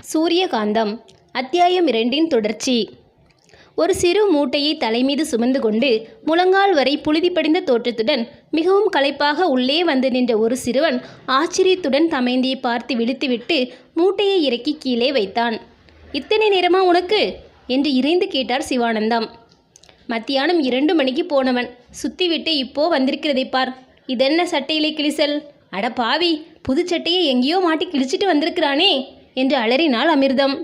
சூரியகாந்தம் அத்தியாயம் இரண்டின் தொடர்ச்சி. ஒரு சிறு மூட்டையை தலைமீது சுமந்து கொண்டு முழங்கால் வரை புழுதி படிந்த தோற்றத்துடன் மிகவும் களைப்பாக உள்ளே வந்து நின்ற ஒரு சிறுவன் ஆச்சரியத்துடன் தமைந்தியை பார்த்து விழுத்துவிட்டு மூட்டையை இறக்கி கீழே வைத்தான். இத்தனை நேரமா உனக்கு? என்று இறைந்து கேட்டார் சிவானந்தம். மத்தியானம் இரண்டு மணிக்கு போனவன். சுத்திவிட்டு இப்போ வந்திருக்கிறதை பார். இதென்ன சட்டையிலே கிழிசல்? அட பாவி புது சட்டையை எங்கேயோ மாட்டி கிழிச்சிட்டு வந்திருக்கிறானே. என்று அலறினாள் அமிர்தம்.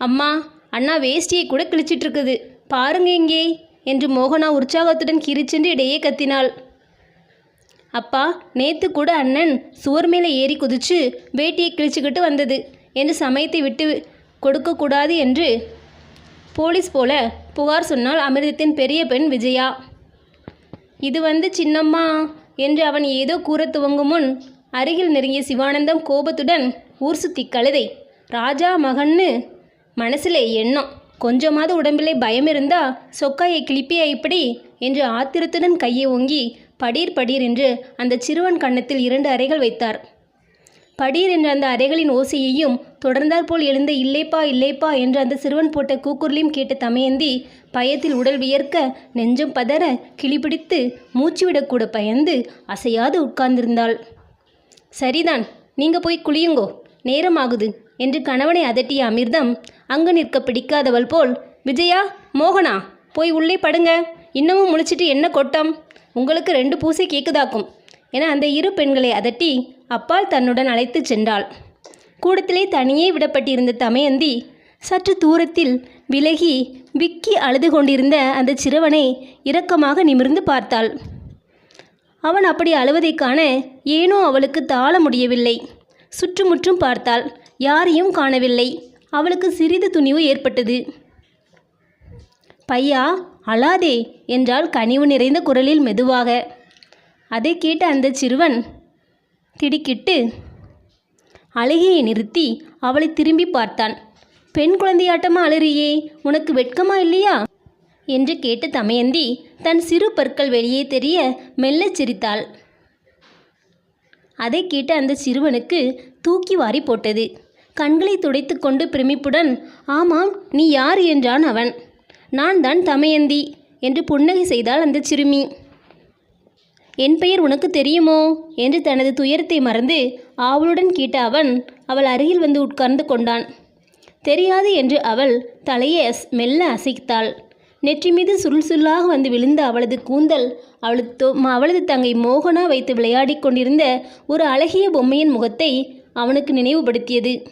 அம்மா அண்ணா வேஷ்டியை கூட கிழிச்சிட்ருக்குது பாருங்க இங்கே என்று மோகனா உற்சாகத்துடன் கிரிச்சென்று இடையே கத்தினாள். அப்பா நேத்து கூட அண்ணன் சுவர் மேலே ஏறி குதிச்சு வேட்டியை கிழிச்சுக்கிட்டு வந்தது என்று சமயத்தை விட்டு கொடுக்கக்கூடாது என்று போலீஸ் போல புகார் சொன்னால் அமிர்தத்தின் பெரிய பெண் விஜயா. இது வந்து சின்னம்மா என்று அவன் ஏதோ கூற துவங்கும் முன் அருகில் நெருங்கிய சிவானந்தம் கோபத்துடன் ஊர் சுத்தி கழுதை. ராஜா மகன்னு மனசிலே எண்ணம். கொஞ்சமாவது உடம்பிலே பயம் இருந்தா சொக்காயை கிளிப்பியா இப்படி என்று ஆத்திரத்துடன் கையை ஓங்கி படீர் படீர் என்று அந்த சிறுவன் கன்னத்தில் இரண்டு அறைகள் வைத்தார். படீர் என்ற அந்த அறைகளின் ஓசையையும் தொடர்ந்தாற்போல் எழுந்த இல்லைப்பா இல்லைப்பா என்று அந்த சிறுவன் போட்ட கூக்குரலையும் கேட்ட தமையந்தி பயத்தில் உடல் வியர்க்க நெஞ்சம் பதற கிளிபிடித்து மூச்சுவிடக்கூட பயந்து அசையாது உட்கார்ந்திருந்தாள். சரிதான் நீங்க போய் குளியுங்கோ. நேரமாகுது என்று கணவனை அதட்டிய அமிர்தம் அங்கு நிற்க பிடிக்காதவள் போல் விஜயா மோகனா போய் உள்ளே படுங்க. இன்னமும் முழிச்சிட்டு என்ன கொட்டம்? உங்களுக்கு ரெண்டு பூசை கேக்குதாக்கும். என அந்த இரு பெண்களை அதட்டி அப்பால் தன்னுடன் அழைத்துச் சென்றாள். கூடத்திலே தனியே விடப்பட்டிருந்த தமயந்தி சற்று தூரத்தில் விலகி விக்கி அழுது கொண்டிருந்த அந்த சிறுவனை இரக்கமாக நிமிர்ந்து பார்த்தாள். அவன் அப்படி அழுவதைக் காண ஏனோ அவளுக்கு தாழ முடியவில்லை. சுற்றுமுற்றும் பார்த்தாள் யாரையும் காணவில்லை. அவளுக்கு சிறிது துணிவு ஏற்பட்டது. பையா அழாதே என்றால் கனிவு நிறைந்த குரலில் மெதுவாக. அதை கேட்ட அந்த சிறுவன் திடுக்கிட்டு அழுகையை நிறுத்தி அவளை திரும்பி பார்த்தான். பெண் குழந்தையாட்டமா அழுறியே உனக்கு வெட்கமா இல்லையா? என்று கேட்ட தமயந்தி தன் சிறு பற்கள் வெளியே தெரிய மெல்லச் சிரித்தாள். அதை கேட்ட அந்த சிறுவனுக்கு தூக்கி வாரி போட்டது. கண்களை துடைத்து கொண்டு பிரமிப்புடன் ஆமாம் நீ யார்? என்றான் அவன். நான் தான் தமயந்தி என்று புன்னகை செய்தாள் அந்த சிறுமி. என் பெயர் உனக்கு தெரியுமோ? என்று தனது துயரத்தை மறந்து ஆவலுடன் கேட்ட அவன் அவள் அருகில் வந்து உட்கார்ந்து கொண்டான். தெரியாது என்று அவள் தலையை அஸ் மெல்ல அசைத்தாள். நெற்றி மீது சுருள் சுருளாக வந்து விழுந்த அவளது கூந்தல் அவளது அவளது தங்கை மோகனா வைத்து விளையாடிக் கொண்டிருந்த ஒரு அழகிய பொம்மையின் முகத்தை அவனுக்கு நினைவுபடுத்தியது.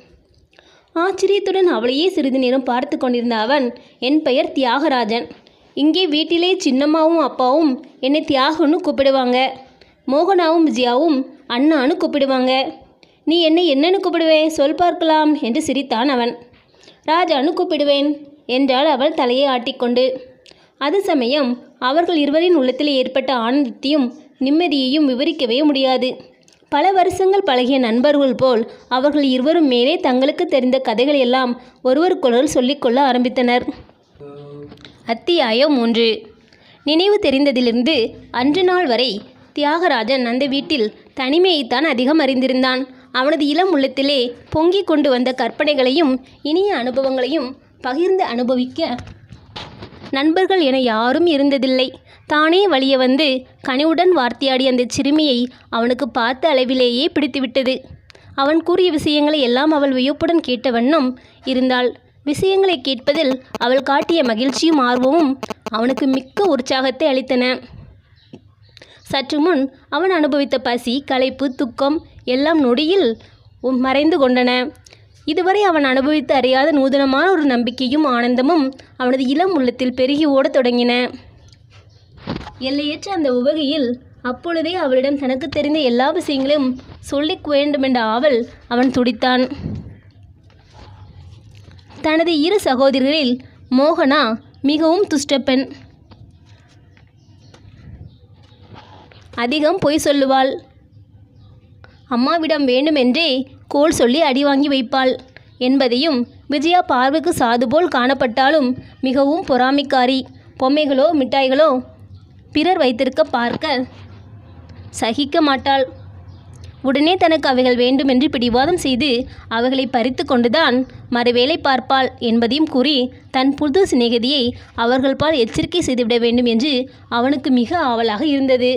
ஆச்சரியத்துடன் அவளையே சிறிது நேரம் பார்த்து கொண்டிருந்த அவன் என் பெயர் தியாகராஜன். இங்கே வீட்டிலே சின்னம்மாவும் அப்பாவும் என்னை தியாகன்னு கூப்பிடுவாங்க. மோகனாவும் விஜயாவும் அண்ணான்னு கூப்பிடுவாங்க. நீ என்னை என்னன்னு கூப்பிடுவே? சொல் பார்க்கலாம் என்று சிரித்தான் அவன். ராஜான்னு கூப்பிடுவேன். என்றாள் அவள் தலையை ஆட்டிக்கொண்டு. அது சமயம் அவர்கள் இருவரின் உள்ளத்தில் ஏற்பட்ட ஆனந்தத்தையும் நிம்மதியையும் விவரிக்கவே முடியாது. பல வருஷங்கள் பழகிய நண்பர்கள் போல் அவர்கள் இருவரும் மேலே தங்களுக்கு தெரிந்த கதைகள் எல்லாம் ஒருவருக்கொருவர் சொல்லிக்கொள்ள ஆரம்பித்தனர். அத்தியாயம் மூன்று நினைவு தெரிந்ததிலிருந்து அன்று நாள் வரை தியாகராஜன் அந்த வீட்டில் தனிமையைத்தான் அதிகம் அறிந்திருந்தான். அவனது இளம் உள்ளத்திலே பொங்கிக் கொண்டு வந்த கற்பனைகளையும் இனிய அனுபவங்களையும் பகிர்ந்து அனுபவிக்க நண்பர்கள் என யாரும் இருந்ததில்லை. தானே வழிய வந்து கனிவுடன் வார்த்தையாடிய அந்த சிறுமியை அவனுக்கு பார்த்த அளவிலேயே பிடித்துவிட்டது. அவன் கூறிய விஷயங்களை எல்லாம் அவள் வியப்புடன் கேட்ட வண்ணம் இருந்தாள். விஷயங்களை கேட்பதில் அவள் காட்டிய மகிழ்ச்சியும் ஆர்வமும் அவனுக்கு மிக்க உற்சாகத்தை அளித்தன. சற்று முன் அவன் அனுபவித்த பசி களைப்பு துக்கம் எல்லாம் நொடியில் மறைந்து கொண்டன. இதுவரை அவன் அனுபவித்து அறியாத நூதனமான ஒரு நம்பிக்கையும் ஆனந்தமும் அவனது இளம் உள்ளத்தில் பெருகி ஓடத் தொடங்கின. எல்லையற்ற அந்த உவகையில் அப்பொழுதே அவளிடம் தனக்கு தெரிந்த எல்லா விஷயங்களையும் சொல்லிக் வேண்டுமென்ற ஆவல் அவன் துடித்தான். தனது இரு சகோதரிகளில் மோகனா மிகவும் துஷ்டப்பெண். அதிகம் பொய் சொல்லுவாள். அம்மாவிடம் வேண்டுமென்றே கோல் சொல்லி அடி வாங்கி வைப்பாள். என்பதையும் விஜயா பார்வைக்கு சாது போல் காணப்பட்டாலும் மிகவும் பொறாமைக்காரி. பொம்மைகளோ மிட்டாய்களோ பிறர் வைத்திருக்க பார்க்க சகிக்க மாட்டாள். உடனே தனக்கு அவைகள் வேண்டுமென்று பிடிவாதம் செய்து அவைகளை பறித்து கொண்டுதான் மறுவேளை பார்ப்பாள் என்பதையும் கூறி தன் புது சிநேகிதியை அவர்கள் பால் எச்சரிக்கை செய்துவிட வேண்டும் என்று அவனுக்கு மிக ஆவலாக இருந்தது.